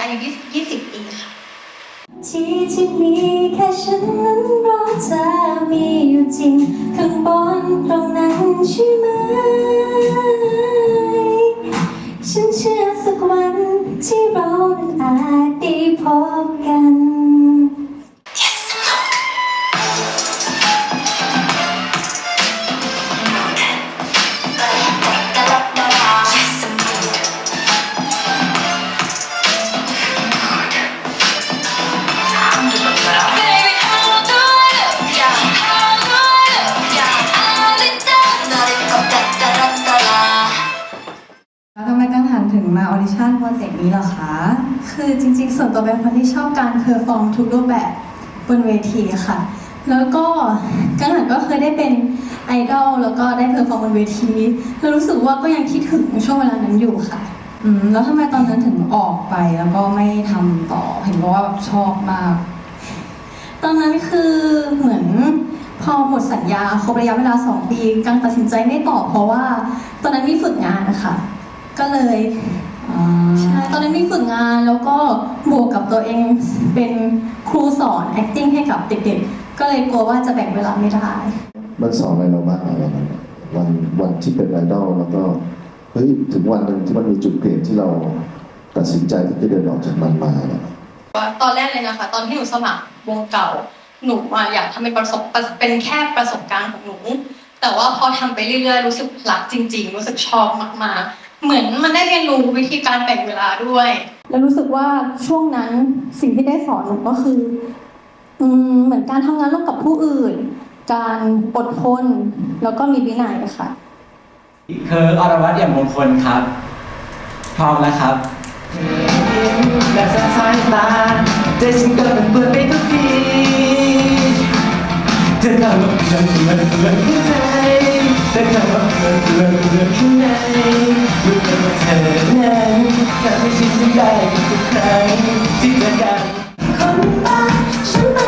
อายุ20 20 ปีค่ะ ที่ที่มีแค่ฉันนั้นรอเธอมีอยู่จริง ข้างบนตรงนั้นใช่ไหม ฉันเชื่อสักวันที่เรานั้นอาจ ออดิชั่นโปรเจกต์นี้เหรอคะ คือจริงๆ ส่วนตัวเป็นคนที่ชอบการเพอร์ฟอร์มทุกรูปแบบบนเวทีค่ะ แล้วก็กังหันก็เคยได้เป็นไอดอลแล้วก็ได้เพอร์ฟอร์มบนเวทีแล้วรู้สึกว่าก็ยังคิดถึงช่วงเวลานั้นอยู่ค่ะอืมแล้วทำไมตอนนั้นถึงออกไปแล้วก็ไม่ทำต่อเห็นบอกว่าแบบชอบมาก ตอนนั้นคือเหมือนพอหมดสัญญาครบระยะเวลา 2 ปีกังตัดสินใจไม่ต่อเพราะว่า ตอนนั้นมีฝึกงานนะคะ ก็เลย ใช่ตอนนั้นมีฝึกงานแล้วก็บวกกับตัวเองเป็นครูสอน acting ให้กับเด็กๆ ก็เลยกลัวว่าจะแบ่งเวลาไม่ได้ มันสอนอะไรเราบ้างอะวันนั้นวันวันที่เป็นไอดอลแล้วก็เฮ้ยถึงวันหนึ่งที่มันมีจุดเปลี่ยนที่เราตัดสินใจที่จะเดินออกจากมันมาเนี่ยว่าตอนแรกเลยนะคะ ตอนที่หนูสมัครวงเก่า หนูอะอยากทำเป็นประสบเป็นแค่ประสบการณ์ของหนู แต่ว่าพอทำไปเรื่อยๆ รู้สึกรักจริง ๆ รู้สึกชอบมากๆ เหมือนมันได้เรียนรู้วิธีการแบ่งเวลาด้วย แล้วรู้สึกว่าช่วงนั้นสิ่งที่ได้สอนหนูก็คือ อืมเหมือนการทำงานร่วมกับผู้อื่น การอดทนแล้วก็มีวินัยค่ะคืออรวัตเอี่ยมมงคลครับพร้อมแล้วครับและสายสายตาใจฉันก็เป็นเปื้อนไปทุกทีเธอเข้ามาเพื่อนเพื่อนเพื่อนข้างใน แต่คำว่าเธอเกิดเพื่อนข้างในรู้แต่ว่าเธอนั้นทำให้ฉันได้ทุกครั้งที่เธอกันคนบ้าฉัน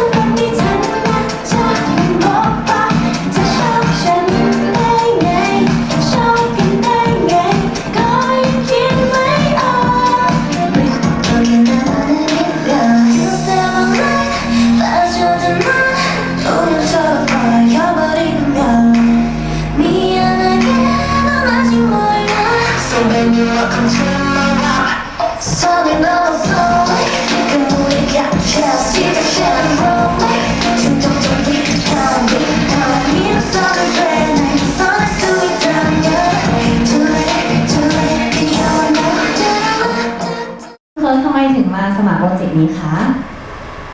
นี้คะ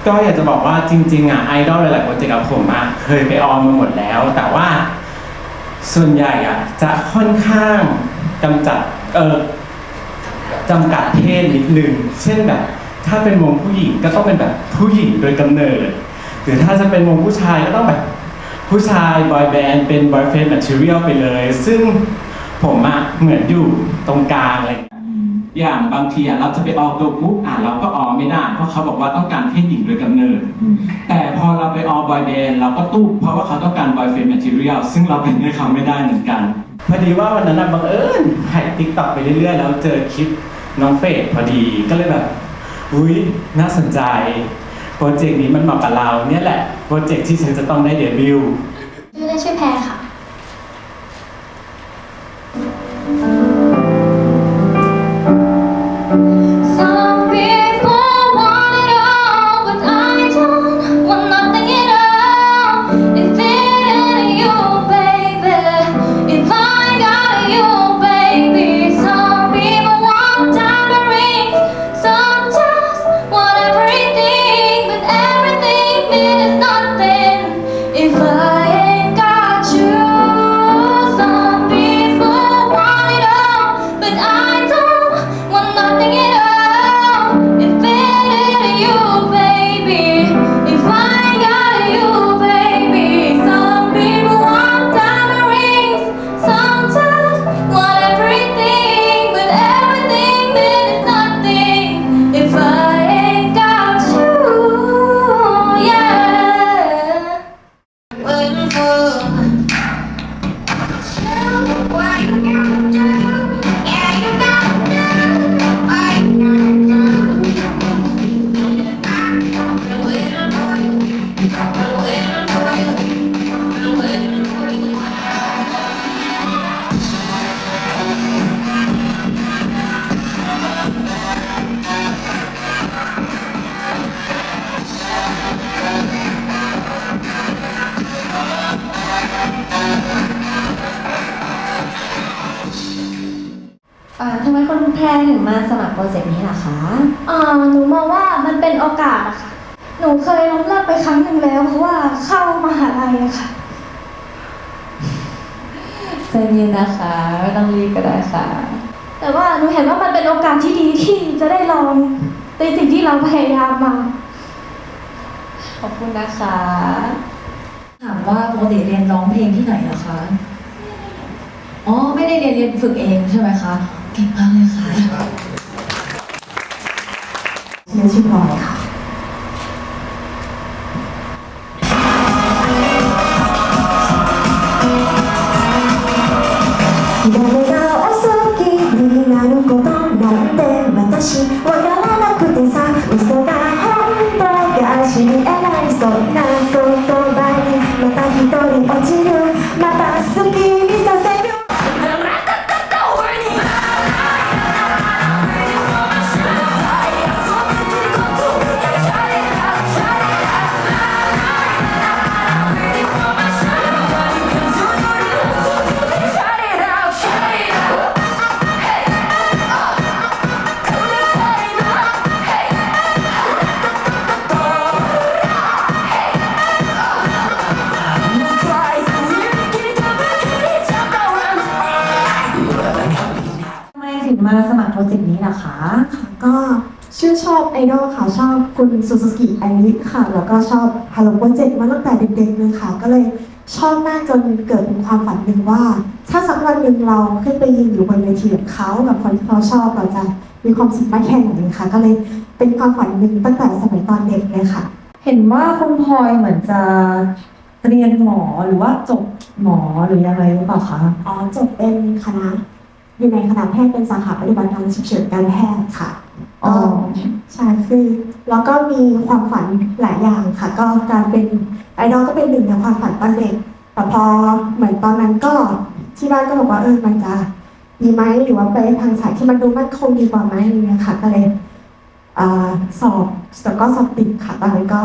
ก็อยากจะบอกว่าจริงๆอะไอดอลหลายๆโปรเจกต์กับผมอะเคยไปออมมาหมดแล้ว แต่ว่าส่วนใหญ่อะจะค่อนข้างกำจัดเออจำกัดเพศนิดนึงเช่นแบบ ถ้าเป็นวงผู้หญิงก็ต้องเป็นแบบผู้หญิงโดยกำเนิด หรือถ้าจะเป็นวงผู้ชายก็ต้องแบบผู้ชายบอยแบนด์เป็นบอยเฟนด์แมทเทียลไปเลย ซึ่งผมอะเหมือนอยู่ตรงกลางอะไรอย่างเงี้ย อย่างบางทีอะเราจะไปออกตัวปุ๊บอะเราก็ออกไม่ได้เพราะเขาบอกว่าต้องการเพศหญิงโดยกำเนิด แต่พอเราไปออกบอยแบนด์เราก็ตู้เพราะว่าเขาต้องการบอยเฟรนด์แมทเทียลซึ่งเราเป็นให้เขาไม่ได้เหมือนกัน พอดีว่าวันนั้นน่ะบังเอิญถ่ายติ๊กต็อกไปเรื่อยๆ แล้วเจอคลิปน้องเฟดพอดีก็เลยแบบอุ้ยน่าสนใจ โปรเจกต์นี้มันเหมาะกับเราเนี่ยแหละ โปรเจกต์ที่ฉันจะต้องได้เดบิวต์ชื่อเล่นชื่อแพรค่ะ นแพรถึงมาสมัครโปรเจกต์นี้ล่ะคะ เอ่อหนูมองว่ามันเป็นโอกาสอะค่ะ หนูเคยล้มเลิกไปครั้งหนึ่งแล้ว เพราะว่าเข้ามหาลัยอะค่ะ ใจเย็นนะคะไม่ต้องรีบก็ได้ค่ะ แต่ว่าหนูเห็นว่ามันเป็นโอกาสที่ดีที่จะได้ลองในสิ่งที่เราพยายามมา ขอบคุณนะคะ ถามว่าปกติเรียนร้องเพลงที่ไหนเหรอคะ อ๋อ ไม่ได้เรียนเรียนฝึกเองใช่ไหมคะ เก่งมากเลย อบไอดอลค่ะชอบคุณซูซูกิไอริค่ะ แล้วก็ชอบ Hello Project มาตั้งแต่เด็กๆเลยค่ะ ก็เลยชอบมากจนเกิดเป็นความฝันหนึ่งว่า ถ้าสักวันหนึ่งเราขึ้นไปยืนอยู่บนเวทีกับเขากับคนที่เราชอบเราจะมีความสุขมากแค่ไหนค่ะ ก็เลยเป็นความฝันหนึ่งตั้งแต่สมัยตอนเด็กเลยค่ะ เห็นว่าคุณพลอยเหมือนจะเรียนหมอหรือว่าจบหมอหรือยังไงหรือเปล่าคะอ๋อจบเป็นคณะอยู่ในคณะแพทย์เป็นสาขาปฏิบัติการฉุกเฉินการแพทย์ค่ะ อ๋อใช่คือแล้วก็มีความฝันหลายอย่างค่ะ ก็การเป็นไอดอลก็เป็นหนึ่งในความฝันตอนเด็กแต่พอเหมือนตอนนั้นก็ที่บ้านก็บอกว่าเออมันจะดีไหมหรือว่าไปทางสายที่มันดูมั่นคงดีกว่าไหมอะไรเงี้ยค่ะ ก็เลยอสอบแล้วก็สอบติดค่ะตอนนั้นก็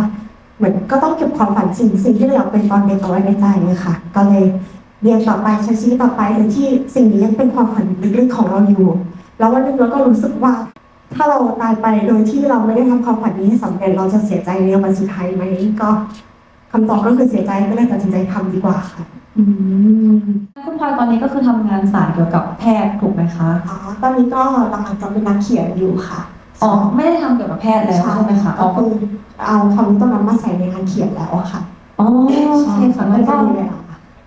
เหมือนก็ต้องเก็บความฝันสิ่งสิ่งที่เราอยากเป็นตอนเด็กเอาไว้ในใจเลยค่ะ ก็เลยเรียนต่อไปใช้ชีวิตต่อไปโดยที่สิ่งนี้ยังเป็นความฝันลึกๆของเราอยู่ แล้ววันหนึงเราก็รู้สึกว่า ถ้าเราตายไปโดยที่เราไม่ได้ทำความฝันนี้ให้สำเร็จเราจะเสียใจในวันสุดท้ายไหมก็คำตอบก็คือเสียใจก็เลยตัดสินใจทำดีกว่าค่ะอืมคุณพลอยตอนนี้ก็คือทำงานสายเกี่ยวกับแพทย์ถูกไหมคะอ๋อตอนนี้ก็หลักๆจะเป็นนักเขียนอยู่ค่ะอ๋อไม่ได้ทำเกี่ยวกับแพทย์แล้วใช่ไหมคะอ๋ก็อคือเอาความรู้ตรงนั้นมาใส่ในงานเขียนแล้วอะค่ะอ๋อโอเคค่ะงั้นก็ไม่ได้เลยอะ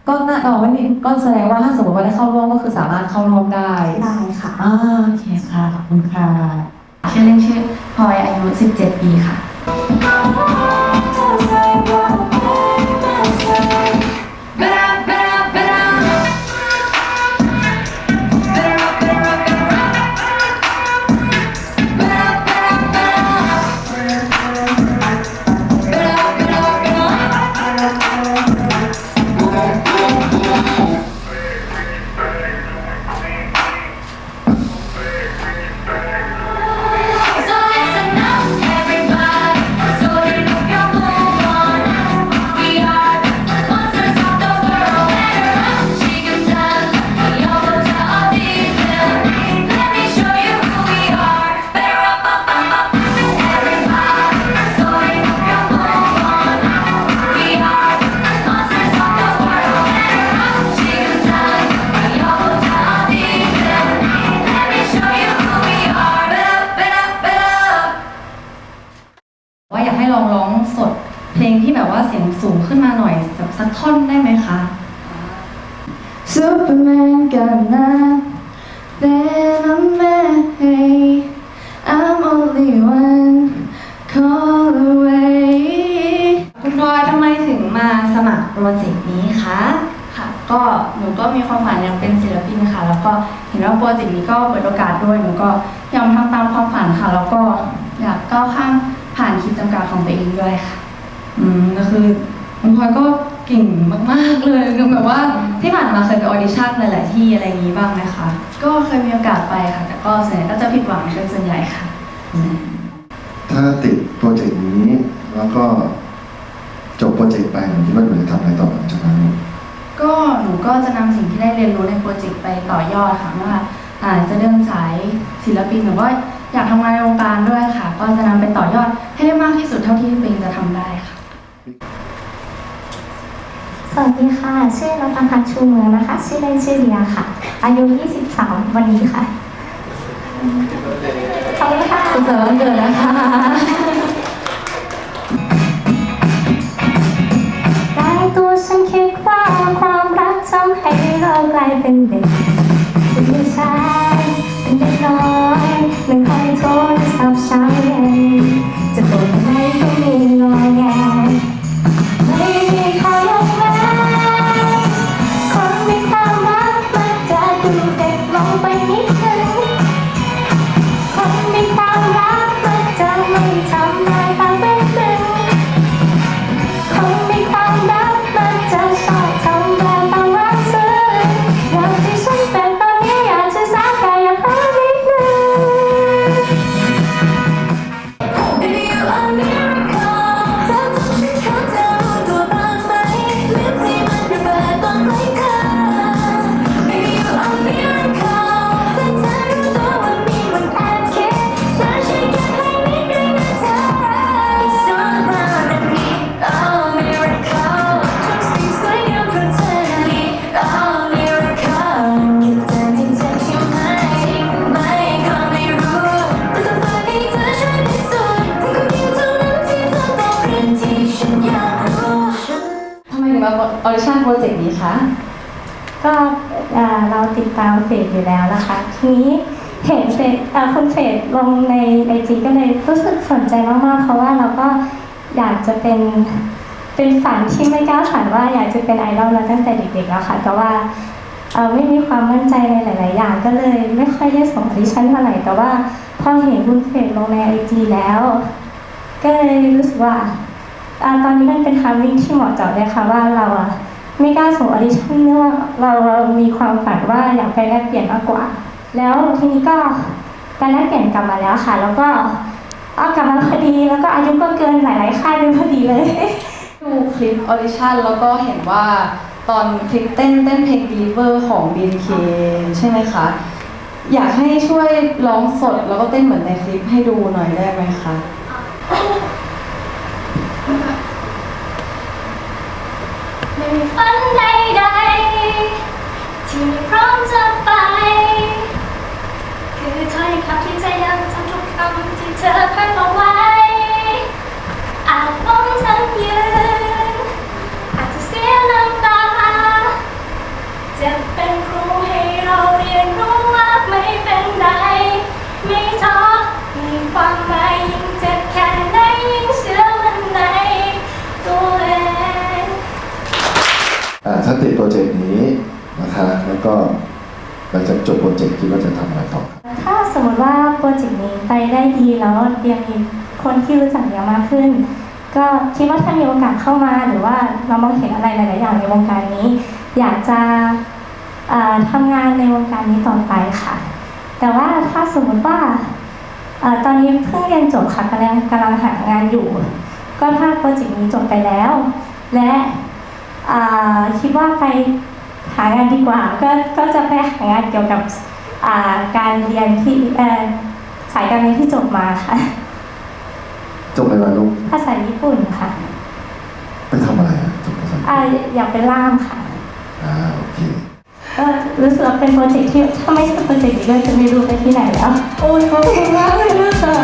ก็น่าเออไม่มีก็แสดงว่าถ้าสมมติว่าได้เข้าร่วมก็คือสามารถเข้าร่วมได้ได้ค่ะอ่าโอเคค่ะขอบคุณค่ะ ชื่อเล่นชื่อพลอยอายุ 17 ปีค่ะ ลองร้องสด เพลงที่แบบว่าเสียงสูงขึ้นมาหน่อยสักสักท่อนได้ไหมคะ Superman gonna then I'm mad I'm only one call away คุณพลอยทำไมถึงมาสมัครโปรเจกต์นี้คะค่ะก็หนูก็มีความฝันอยากเป็นศิลปินค่ะ แล้วก็เห็นว่าโปรเจกต์นี้ก็เปิดโอกาสด้วยหนูก็ยอมทำตามความฝันค่ะ แล้วก็อยากก้าวข้ามผ่าน ขีดจำกัดของตัวเองด้วยค่ะ อืมก็คือคุณพลอยก็เก่งมาก ๆ เลยคือแบบว่าที่ผ่านมาเคยไปออดิชั่นหลาย ๆ ที่อะไรอย่างนี้บ้างไหมคะ ก็เคยมีโอกาสไปค่ะ แต่ก็ส่วนใหญ่ก็จะผิดหวังเป็นส่วนใหญ่ค่ะ ถ้าติดโปรเจกต์นี้แล้วก็จบโปรเจกต์ไปหนูคิดว่าหนูจะทำอะไรต่อหลังจากนั้นก็หนูก็จะนำสิ่งที่ได้เรียนรู้ในโปรเจกต์ไปต่อยอดค่ะไม่ว่าอ่าอ่าจะเดินสายศิลปินหรือว่า อยากทำงานในวงการด้วยค่ะ ก็จะนำไปต่อยอดให้ได้มากที่สุดเท่าที่ตัวเองจะทำได้ค่ะ สวัสดีค่ะ ชื่อนภพัฒน์ชูเมืองนะคะ ชื่อเล่นชื่อเดียค่ะ อายุ 23 วันนี้ค่ะ ขอบคุณค่ะสุขสันต์วันเกิดนะคะได้ตัวฉันคิดว่าความรักทำให้เรากลายเป็นเด็กเป็นผู้ชาย ออดิชั่นโปรเจกต์นี้คะก็เอ่อเราติดตามเฟซอยู่แล้วนะคะ ทีนี้เห็นเฟซเอ่อคุณเฟซลงในไอจีก็เลยรู้สึกสนใจมากๆเพราะว่าเราก็อยากจะเป็นเป็นฝันที่ไม่กล้าฝันว่าอยากจะเป็นไอดอลมาตั้งแต่เด็กๆแล้วค่ะแต่ว่าเอ่อไม่มีความมั่นใจในหลาย ๆ อย่างก็เลยไม่ค่อยได้ส่งออดิชั่นเท่าไหร่แต่ว่าพอเห็นคุณเฟซลงในไอจีแล้ว ก็เลยรู้สึกว่า ตอนนี้มันเป็นทามิ่งที่เหมาะเจาะเลยค่ะว่าเราอะไม่กล้าส่งออดิชั่นเนื่องว่าเรามีความฝันว่าอยากไปแลกเปลี่ยนมากกว่า แล้วทีนี้ก็ไปแลกเปลี่ยนกลับมาแล้วค่ะ แล้วก็เอากลับมาพอดีแล้วก็อายุก็เกินหลายๆค่ายด้วยพอดีเลยดูคลิปออดิชั่นแล้วก็เห็นว่าตอนคลิปเต้นเต้นเพลง Believer ของ BNK ใช่ไหมคะ อยากให้ช่วยร้องสดแล้วก็เต้นเหมือนในคลิปให้ดูหน่อยได้ไหมคะ ไม่มี ฝันใดๆที่ไม่พร้อมจะไป คือถ้อยคำที่จะยังจำทุกคำที่เธอพันเอาไว้อาจล้ม รเจกต์คิดว่าจะทำอะไรต่อถ้าสมมติว่าโปรเจกต์นี้ไปได้ดีแล้วเดียมีคนที่รู้จักเดียมากขึ้น ก็คิดว่าถ้ามีโอกาสเข้ามาหรือว่าเรามองเห็นอะไรหลาย ๆ อย่างในวงการนี้ อยากจะทำงานในวงการนี้ต่อไปค่ะ แต่ว่าถ้าสมมติว่าอตอนนี้เพิ่งเรียนจบค่ะกำลังกำลังหางานอยู่ ก็ถ้าโปรเจกต์นี้จบไปแล้ว และคิดว่าไปหางานดีกว่า ก็ก็จะไปหางานเกี่ยวกับ การเรียนที่เอ่อสายการเรียนที่จบมาค่ะ จบอะไรมาลูกภาษาญี่ปุ่นค่ะ ไปทำอะไรอะจบภาษาอ่าอยากเป็นล่ามค่ะ อ่าโอเคก็รู้สึกว่าเป็นโปรเจกต์ที่ถ้าไม่ใช่โปรเจกต์นี้ก็จะไม่รู้ไปที่ไหนแล้ว โอ้ยขอบคุณมากเลยนะคะ